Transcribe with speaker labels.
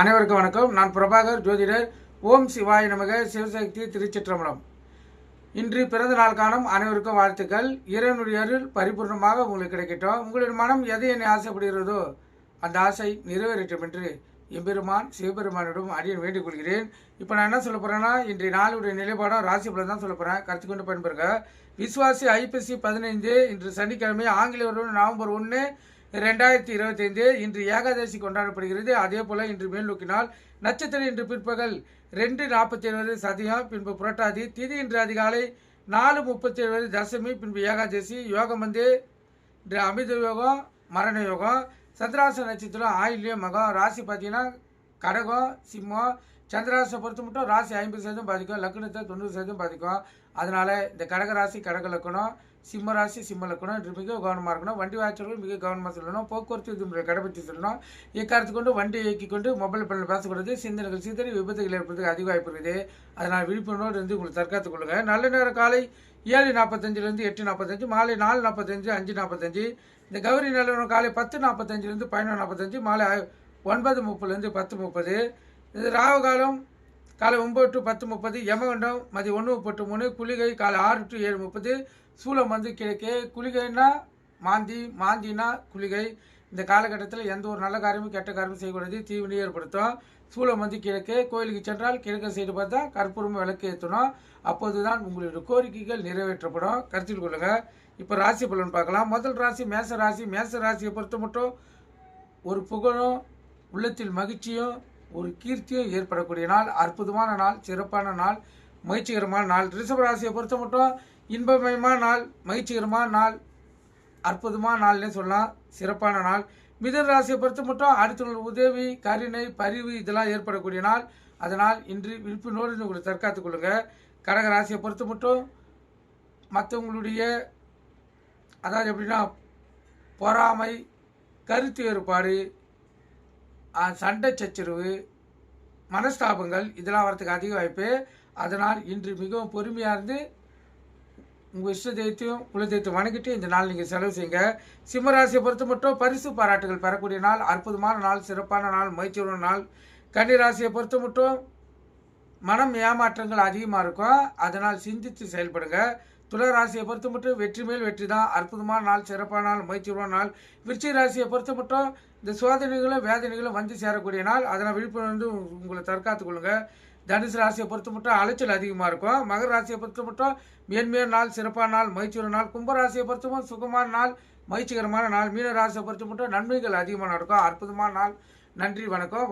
Speaker 1: அனைவருக்கும் வணக்கம். நான் பிரபாகர் ஜோதிடர். ஓம் சிவாய நமக. சிவசக்தி திருச்சிற்றம்பலம். இன்று பிறந்த நாள் காணும் அனைவருக்கும் வாழ்த்துக்கள். இறைவனுடைய அருள் பரிபூர்ணமாக உங்களுக்கு கிடைக்கட்டும். உங்களுடைய மனம் எதை என்னை ஆசைப்படுகிறதோ அந்த ஆசை நிறைவேறட்டும் என்று எம்பெருமான் சிவபெருமானிடம் அடியன் வேண்டிக் கொள்கிறேன். இப்போ நான் என்ன சொல்ல போகிறேன்னா இன்றைய நாளுடைய நிலைப்பாடம் ராசி பலன் தான் சொல்ல போகிறேன் கருத்து கொண்டு பயன்பெறுங்க. விஸ்வாசி ஐபிசி பதினைந்து இன்று சனிக்கிழமை ஆங்கில வருடம் நவம்பர் ஒன்று ரெண்டாயிரத்தி இருபத்தைந்து இன்று ஏகாதசி கொண்டாடப்படுகிறது. அதே போல இன்று மேல் நோக்கினால் நட்சத்திரம் இன்று பிற்பகல் ரெண்டு நாற்பத்தி ஏழு சதியம் பின்பு புரட்டாதி திதி இன்று அதிகாலை நாலு முப்பத்தி ஏழு தசமி பின்பு ஏகாதசி யோகம் வந்து இன்று அமிர்த யோகம் மரண யோகம் சந்திராச நட்சத்திரம் ஆயில்யம் மகம் ராசி பார்த்தீங்கன்னா கடகம் சிம்மம் சந்திராசை பொறுத்து மட்டும் ராசி ஐம்பது சதவீதம் பாதிக்கும் லக்னத்தை தொண்ணூறு சதவீதம் பாதிக்கும். அதனால் இந்த கடக ராசி கடக லக்கணம் சிம்ம ராசி இன்று மிக கவனமாக இருக்கணும். வண்டி வாய்ச்சல்கள் மிக கவனமாக சொல்லணும். போக்குவரத்து விதிமுறை கடைபிடித்து சொல்லணும். இக்காரத்து கொண்டு வண்டி இயக்கி கொண்டு மொபைல் பண்ண பேசக்கூடாது. சிந்தனைகள் சிந்தனை விபத்துகள் ஏற்படுறதுக்கு அதிக வாய்ப்பு இருக்குது. அதனால் விழிப்புணர்வோடு இருந்து உங்களுக்கு தற்காத்துக் கொள்ளுங்க. நல்ல நேரம் காலை ஏழு நாற்பத்தஞ்சிலேருந்து எட்டு நாற்பத்தஞ்சு மாலை நாலு நாற்பத்தஞ்சு அஞ்சு நாற்பத்தஞ்சு இந்த கௌரி நிலவரம் காலை பத்து நாற்பத்தஞ்சிலேருந்து பதினொன்று நாற்பத்தஞ்சு மாலை ஒன்பது முப்பதுலேருந்து பத்து முப்பது. இது ராகு காலம் காலை ஒம்பது டு பத்து முப்பது யமகண்டம் மதியம் ஒன்று முப்பத்து மூணு குளிகை காலை ஆறு டு ஏழு முப்பது சூளம் வந்து கிழக்கே குளிகைன்னா மாந்தி மாந்தினா குளிகை. இந்த காலகட்டத்தில் எந்த ஒரு நல்ல காரியமும் கெட்ட காரியமும் செய்யக்கூடாது தீவினை ஏற்படுத்தும். சூளம் வந்து கிழக்கே கோயிலுக்கு சென்றால் கிழக்கு சைடு பார்த்தா கற்பூரம் விளக்கு ஏற்றணும் அப்போது தான் உங்களுடைய கோரிக்கைகள் நிறைவேற்றப்படும். கருத்தில் கொள்ளுங்கள் இப்போ ராசி பலன் பார்க்கலாம். முதல் ராசி மேச ராசி. மேச ராசியை பொறுத்த மட்டும் ஒரு புகழும் உள்ளத்தில் மகிழ்ச்சியும் ஒரு கீர்த்தியும் ஏற்படக்கூடிய நாள் அற்புதமான நாள் சிறப்பான நாள் மகிழ்ச்சிகரமான நாள். ரிஷப ராசியை பொறுத்த மட்டும் இன்பமயமான நாள் மகிழ்ச்சிகரமான நாள் அற்புதமான நாள்னே சொல்லலாம். சிறப்பான நாள். மிதன் ராசியை பொறுத்த மட்டும் அடுத்தவர்கள் உதவி கருணை பரிவு இதெல்லாம் ஏற்படக்கூடிய நாள். அதனால் இன்று விழிப்புணர்வு உங்களை தற்காத்துக் கொள்ளுங்க. கடக ராசியை பொறுத்த மட்டும் மற்றவங்களுடைய அதாவது எப்படின்னா பொறாமை கருத்து வேறுபாடு சண்டை சச்சரவு மனஸ்தாபங்கள் இதெல்லாம் வரத்துக்கு அதிக வாய்ப்பு. அதனால் இன்று மிகவும் பொறுமையாக இருந்து உங்கள் இஷ்ட தெய்வத்தையும் குல வணங்கிட்டு இந்த நாள் நீங்கள் செலவு செய்யுங்க. சிம்மராசியை பொறுத்து மட்டும் பரிசு பாராட்டுகள் பெறக்கூடிய நாள் அற்புதமான நாள் சிறப்பான நாள் மகிழ்ச்சியான நாள். கன்னிராசியை பொறுத்து மட்டும் மனம் ஏமாற்றங்கள் அதிகமாக இருக்கும். அதனால் சிந்தித்து செயல்படுங்க. துலா ராசியை பொறுத்த மட்டும் வெற்றி மேல் வெற்றி தான் அற்புதமான நாள் சிறப்பான நாள் மகிழ்ச்சியான நாள். விருச்சிக ராசியை பொறுத்த மட்டும் இந்த சோதனைகளும் வேதனைகளும் வந்து சேரக்கூடிய நாள். அதனால் விழிப்புணர்வு உங்களை தற்காத்துக் கொள்ளுங்க. தனுசு ராசியை பொறுத்த மட்டும் அலைச்சல் அதிகமாக இருக்கும். மகர ராசியை பொறுத்த மட்டும் மேன்மையான நாள் சிறப்பான நாள் மகிழ்ச்சியான நாள். கும்ப ராசியை பொறுத்த மட்டும் சுகமான நாள் மகிழ்ச்சிகரமான நாள். மீன ராசியை பொறுத்த மட்டும் நன்மைகள் அதிகமாக நடக்கும். அற்புதமான நாள். நன்றி வணக்கம்.